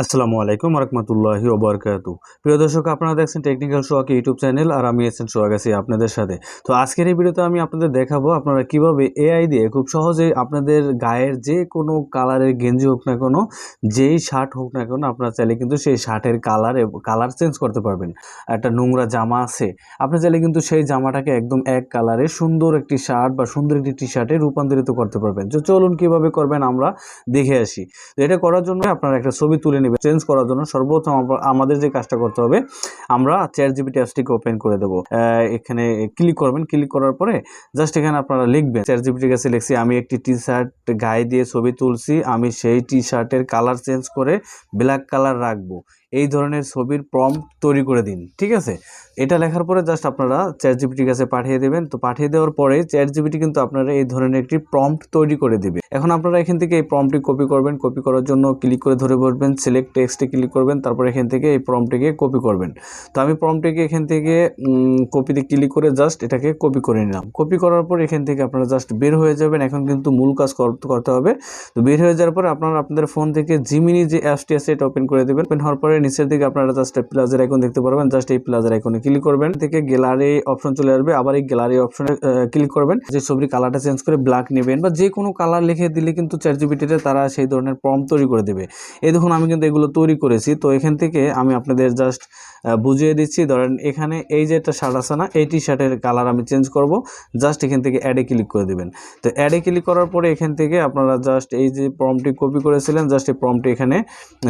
আসসালামু আলাইকুম রহমতুল্লাহি ওবরকাতু। প্রিয় দর্শক, আপনারা দেখছেন টেকনিক্যাল শোয়াক ইউটিউব চ্যানেল আর আমি এসেন সোহাগ আছি আপনাদের সাথে। তো আজকের এই ভিডিওতে আমি আপনাদের দেখাবো আপনারা কীভাবে এআই দিয়ে খুব সহজে আপনাদের গায়ের যে কোনো কালারের গেঞ্জি হোক না কোনো, যেই শার্ট হোক না কেন, আপনারা চাইলে কিন্তু সেই শার্টের কালার কালার চেঞ্জ করতে পারবেন। একটা নোংরা জামা আছে, আপনি চাইলে কিন্তু সেই জামাটাকে একদম এক কালারে সুন্দর একটি শার্ট বা সুন্দর একটি টি শার্টে রূপান্তরিত করতে পারবেন। তো চলুন কীভাবে করবেন আমরা দেখে আসি। তো এটা করার জন্য আপনারা একটা ছবি তুলে নেবেন চেঞ্জ করার জন্য সর্বপ্রথম আমাদের যে কাজটা করতে হবে, আমরা চেয়ার জিবি ট্যাবসটিকে ওপেন করে দেবো। এখানে ক্লিক করবেন ক্লিক করার পরে জাস্ট এখানে আপনারা লিখবেন চেয়ার জিবিটির কাছে লিখছি, আমি একটি টি শার্ট গায়ে দিয়ে ছবি তুলছি, আমি সেই টি শার্টের কালার চেঞ্জ করে ব্ল্যাক কালার রাখব। এই ধরনের ছবির প্রম্পট তৈরি করে দিন, ঠিক আছে? এটা লেখার পরে জাস্ট আপনারা চ্যাট জিবিটির কাছে পাঠিয়ে দেবেন। তো পাঠিয়ে দেওয়ার পরে চ্যাট জিবিটি কিন্তু আপনারা এই ধরনের একটি প্রম্পট তৈরি করে দেবে। এখন আপনারা এখান থেকে এই প্রম্পটটি কপি করবেন। কপি করার জন্য ক্লিক করে ধরে বসবেন। সিলেক্ট টেক্সটে ক্লিক করবেন। তারপর এখান থেকে এই প্রম্পটিকে কপি করবেন। তো আমি প্রম্পটিকে এখান থেকে কপিতে ক্লিক করে জাস্ট এটাকে কপি করে নিলাম। কপি করার পর এখান থেকে আপনারা জাস্ট বের হয়ে যাবেন। এখন কিন্তু মূল কাজ কর- করতে হবে। তো বের হয়ে যাওয়ার পরে আপনারা আপনাদের ফোন থেকে জিমিনি যে অ্যাপসটি আছে, এটা ওপেন করে দেবেন। ওপেন হওয়ার পরে নিচের দিকে আপনারা জাস্ট প্লাজের আইকন দেখতে পারবেন। জাস্ট এই প্লাজের আইকনে ক্লিক করবেন। থেকে গ্যালারি অপশন চলে আসবে। আবার এই গ্যালারি অপশনে ক্লিক করবেন। যে ছবির কালারটা চেঞ্জ করে ব্ল্যাক নেবেন বা যে কোনো কালার লিখে দিলে কিন্তু চ্যাট জিবিটিতে তারা সেই ধরনের ফর্ম তৈরি করে দেবে। এই দেখুন, আমি কিন্তু এগুলো তৈরি করেছি। তো এখান থেকে আমি আপনাদের জাস্ট বুঝিয়ে দিচ্ছি। ধরেন এখানে এই যে একটা শার্ট আছে না, এই টি শার্টের কালার আমি চেঞ্জ করব। জাস্ট এখান থেকে অ্যাডে ক্লিক করে দেবেন। তো অ্যাডে ক্লিক করার পরে এখান থেকে আপনারা জাস্ট এই যে ফর্মটি কপি করেছিলেন জাস্ট এই ফর্মটি এখানে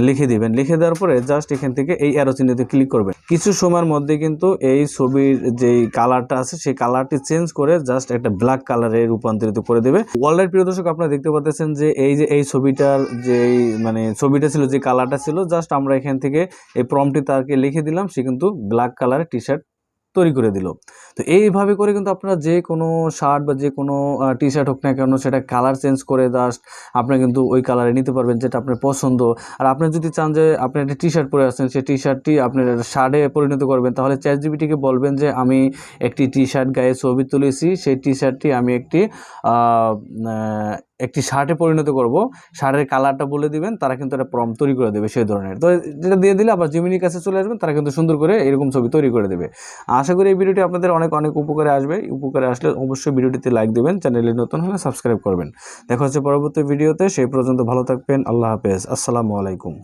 লিখে দিবেন। লিখে দেওয়ার পরে জাস্ট এখান থেকে এই অ্যারো চিহ্নতে ক্লিক করবেন। কিছু সময়ের মধ্যে কিন্তু এই ছবির যে কালারটা আছে, সেই কালারটি চেঞ্জ করে জাস্ট একটা ব্ল্যাক কালারে রূপান্তরিত করে দেবে। ওয়ার্ল্ডের প্রিয় দর্শক, আপনারা দেখতে পাচ্ছেন যে এই যে এই ছবিটার যে মানে ছবিটা ছিল, যে কালারটা ছিল, জাস্ট আমরা এখান থেকে এই প্রমটি তারকে লিখে দিলাম, সে কিন্তু ব্ল্যাক কালারের টি শার্ট তৈরি করে দিল। তো এইভাবে করে কিন্তু আপনারা যে কোনো শার্ট বা যে কোনো টি শার্ট হোক না কেন সেটা কালার চেঞ্জ করে জাস্ট আপনি কিন্তু ওই কালারে নিতে পারবেন যেটা আপনার পছন্দ। আর আপনি যদি চান যে আপনি একটা টি শার্ট পরে আসছেন, সেই টি শার্টটি আপনার শার্টে পরিণত করবেন, তাহলে চ্যাট জিবিটিকে বলবেন যে আমি একটি টি শার্ট গায়ে ছবি তুলেছি, সেই টি শার্টটি আমি একটি একটি শার্টে পরিণত করব। শার্টের কালারটা বলে দিবেন, তারা কিন্তু একটা প্রম তৈরি করে দেবে সেই ধরনের। তো যেটা দিয়ে দিলে আবার জিমিনির কাছে চলে আসবেন, তারা কিন্তু সুন্দর করে এরকম ছবি তৈরি করে দেবে। আশা করি এই ভিডিওটি আপনাদের অনেক অনেক উপকারে আসবে। উপকারে আসলে অবশ্যই ভিডিওটিতে লাইক দেবেন চ্যানেলে নতুন হলে সাবস্ক্রাইব করবেন। দেখা হচ্ছে পরবর্তী ভিডিওতে সেই পর্যন্ত ভালো থাকবেন, আল্লাহ হাফেজ, আসসালামু আলাইকুম।